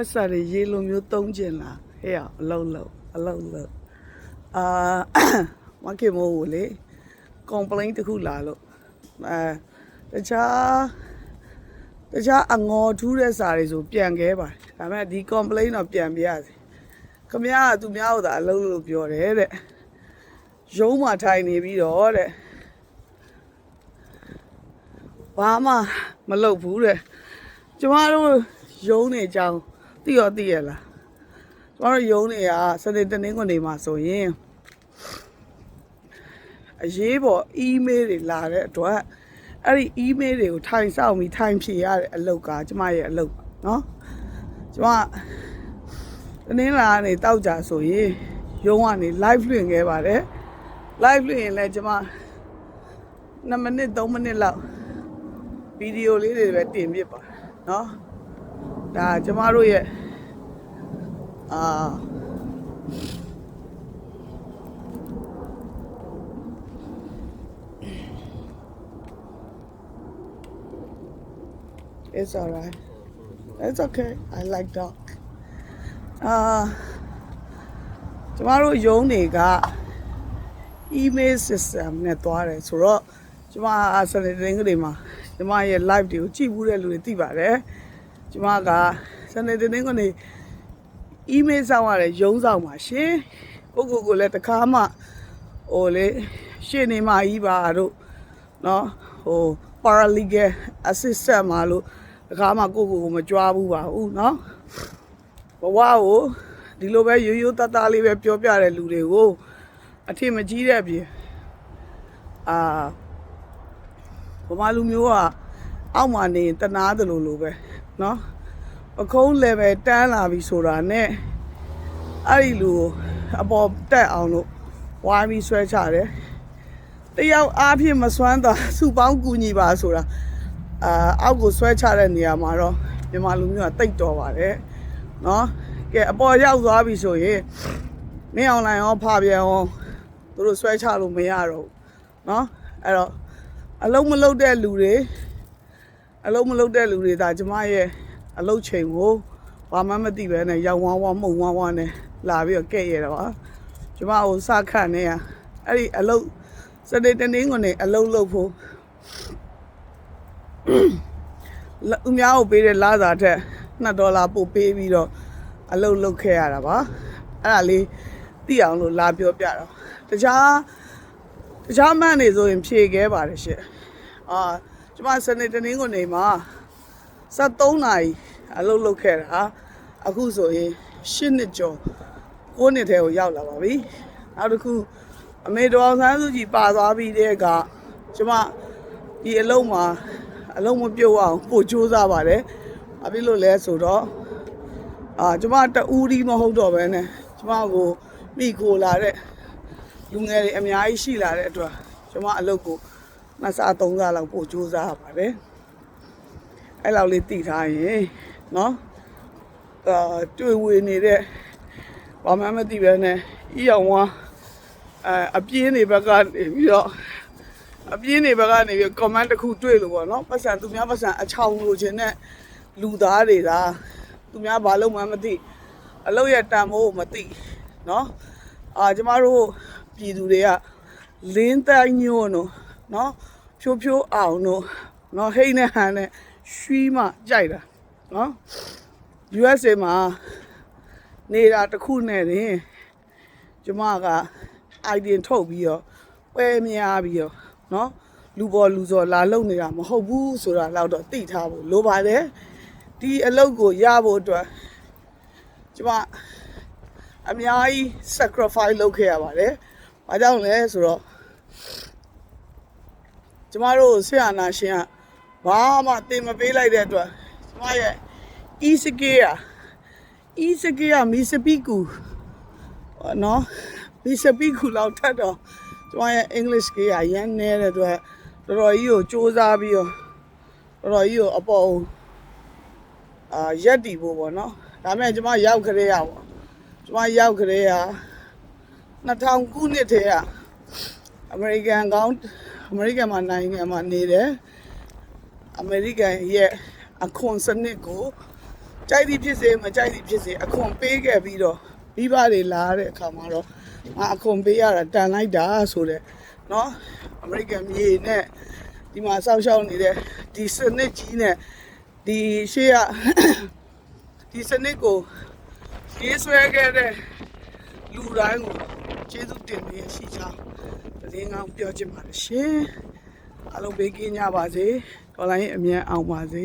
ပတ်စာတွေရေလိုမျိုးသုံးကျင်လာဟဲ့အောင်အလုံးလုံးအလုံးလုံးအာမကေမိုးကိုလေ complaint တစ်ခုလာလို့အဲတခြားတခြားအငေါ်ထူးတဲ့စာတွေဆိုပြန်ခဲပါတယ်ဒါပေမဲ့ဒီ complaint တော့ပြန်ပြရစီခမရကသူများကိုသာအလုံးလို့ပြောတယ်တဲ့ရုံးမှထိုင်နေပြီးတော့တဲ့ဘာမှမလုပ်ဘူးတဲ့ကျမတို့ရုံးနေကြအောင် သိရောသိရလားကျမတို့ရုံးနေကစနေတနင်္ဂနွေမှာဆိုရင် အရေးပေါ် email တွေလာတဲ့အတွက်အဲ့ဒီ email တွေကိုထိုင်ဆောင်ပြီးထိုင်ဖြေရတဲ့အလုပ်ကကျမရဲ့အလုပ်ပါเนาะကျမတနင်္လာကနေတောက်ကြဆိုရင်ရုံးကနေ live လွှင့်ခဲ့ပါတယ် live လွှင့်ရင်လည်းကျမ2မိနစ်3မိနစ်လောက်ဗီဒီယိုလေးတွေပဲတင်ပြပါเนาะဒါကျမတို့ရဲ့ အာ It's alright. It's okay. I like dog. အာကျမတို့ရုံးတွေက email system နဲ့တွားတယ်ဆိုတော့ကျမစနေတင်းကလေးမှာကျမရဲ့ live တွေကိုကြည့်ဘူးတဲ့လူတွေသိပါတယ်ကျမကစနေတင်းကလေး email ဆောင်ရတဲ့ရုံးဆောင်ပါရှင်ကိုကိုကိုလည်းတခါမှဟိုလေရှေ့နေမကြီးပါတို့เนาะဟို paralegal assistant มาလို့တခါမှကိုကိုကိုမကြွားဘူးပါဘူးเนาะဘဝကိုဒီလိုပဲရိုးရိုးသားသားလေးပဲပြောပြတဲ့လူတွေကိုအထင်မကြီးတဲ့ပြင်အာဘမလူမျိုးကအောက်မှာနေရင်တနာသလိုလိုပဲเนาะ ပခုံး level တန်းလာပြီဆိုတာနဲ့အဲ့ဒီလူကိုအပေါ်တက်အောင်လို့ဝိုင်းပြီးဆွဲချတယ်တယောက်အားဖြင့်မစွမ်းတာစုပေါင်းကူညီပါဆိုတာအာအောက်ကိုဆွဲချတဲ့နေရာမှာတော့မြန်မာလူမျိုးကတိတ်တော်ပါတယ်เนาะကဲအပေါ်ရောက်သွားပြီဆိုရင်မင်းအွန်လိုင်းရောဖပြန်ရောသူတို့ဆွဲချလို့မရတော့ဘူးเนาะအဲ့တော့အလုံးမလုံးတဲ့လူတွေအလုံးမလုံးတဲ့လူတွေဒါကျမရဲ့ အလုံးချိန်ကိုဘာမှမသိပဲနဲ့ရောက်ဝမ်းဝမ်းမှုံဝမ်းဝမ်းနဲ့လာပြီးတော့ကဲ့ရတာပါကျမကိုစခတ်နေရအဲ့ဒီအလုံးစနေတနင်္ဂနွေအလုံးလုံးဖို့လူများကိုပေးတဲ့လစာထက်2ဒေါ်လာပို့ပေးပြီးတော့အလုပ်လုပ်ခဲ့ရတာပါအဲ့ဒါလေးသိအောင်လို့လာပြောပြတော့တခြားတခြားမန်နေဆိုရင်ဖြေခဲ့ပါတယ်ရှင့်အာကျမစနေတနင်္ဂနွေမှာ 73နာရီအလုပ်လုပ်ခဲ့တာအခုဆိုရင်10နှစ်ကျော်9နှစ်ထဲကိုရောက်လာပါပြီနောက်တစ်ခုအမေတော်အောင်ဆန်းစုကြည်ပါသွားပြီးတဲ့ကကျမဒီအလုပ်မှာအလုံးမပြုတ်အောင်ပို့ကြိုးစားပါတယ်။ဘာဖြစ်လို့လဲဆိုတော့အာကျမတူးဒီမဟုတ်တော့ဘဲနဲ့ကျမကိုမိခိုလာတဲ့လူငယ်တွေအများကြီးရှိလာတဲ့အတွက်ကျမအလုပ်ကိုနှစ်စားသုံးစားလောက်ပို့ကြိုးစားရပါတယ်။ အဲ့လောက်လေးတည်ထားရင်နော်အာတွေ့ဝေနေတဲ့ဘာမှမသိပဲနဲ့ဤအောင်ဝါအအပြင်းတွေဘက်ကနေပြီးတော့အပြင်းတွေဘက်ကနေပြီး comment တစ်ခုတွေ့လို့ပေါ့နော်ပတ်စံသူများပတ်စံအချောင်လိုချင်တဲ့လူသားတွေဒါသူများဘာလို့မှမသိအလုပ်ရတန်ဖို့မသိနော်အာကျမတို့ပြည်သူတွေကလင်းတိုင်းညို့နော်နော်ဖြိုးဖြိုးအောင်နော်နော်ဟိတ်နဲ့ဟန်နဲ့ ရွှီမှကြိုက်တာနော် USA မှာနေတာတစ်ခုနဲ့တင်ကျမက idea ထုတ်ပြီးတော့ပွဲများပြီးတော့နော်လူပေါ်လူစော်လာလုံနေတာမဟုတ်ဘူးဆိုတာတော့တော့သိထားဖို့လိုပါတယ်ဒီအလုပ်ကိုရဖို့အတွက်ကျမအများကြီး sacrifice လုပ်ခဲ့ရပါတယ်။ဘာကြောင့်လဲဆိုတော့ကျမတို့ဆရာနာရှင်က ဘာမှတင်မပေးလိုက်တဲ့အတွက်ကျမရဲ့ e-secure e-secure မီစပီကူနော်မီစပီကူလောက်ထပ်တော့ကျမရဲ့ English ကရန်နေတဲ့အတွက်တော်တော်ကြီးကိုစူးစမ်းပြီးတော့တော်တော်ကြီးကိုအပေါ်အာရက်တီဖို့ပေါ့နော်ဒါမဲ့ကျမရောက်ခရေရပေါ့ကျမရောက်ခရေရ2000ခုနှစ်ထဲကအမေရိကန်ကောင်အမေရိကန်မှာနိုင်ငံမှာနေတယ် အမေရိကန်ရဲ့အခွန်စနစ်ကို ကြိုက်သည်ဖြစ်စေမကြိုက်သည်ဖြစ်စေအခွန်ပေးခဲ့ပြီးတော့မိဘတွေလာတဲ့အခါမှာတော့ငါအခွန်ပေးရတာတန်လိုက်တာဆိုတဲ့เนาะအမေရိကန်မြေနဲ့ဒီမှာစောက်ရှောက်နေတဲ့ဒီစနစ်ကြီးနဲ့ဒီရှေ့က ဒီစနစ်ကိုရေးဆွဲခဲ့တဲ့လူတိုင်းကိုကျေးဇူးတင်နေရှိချောင်းသတင်းကောင်းပြောချင်ပါတယ်ရှင် အားလုံးဘေးကင်းကြပါစေဒေါ်လာရင်အမြန်အောင်ပါစေ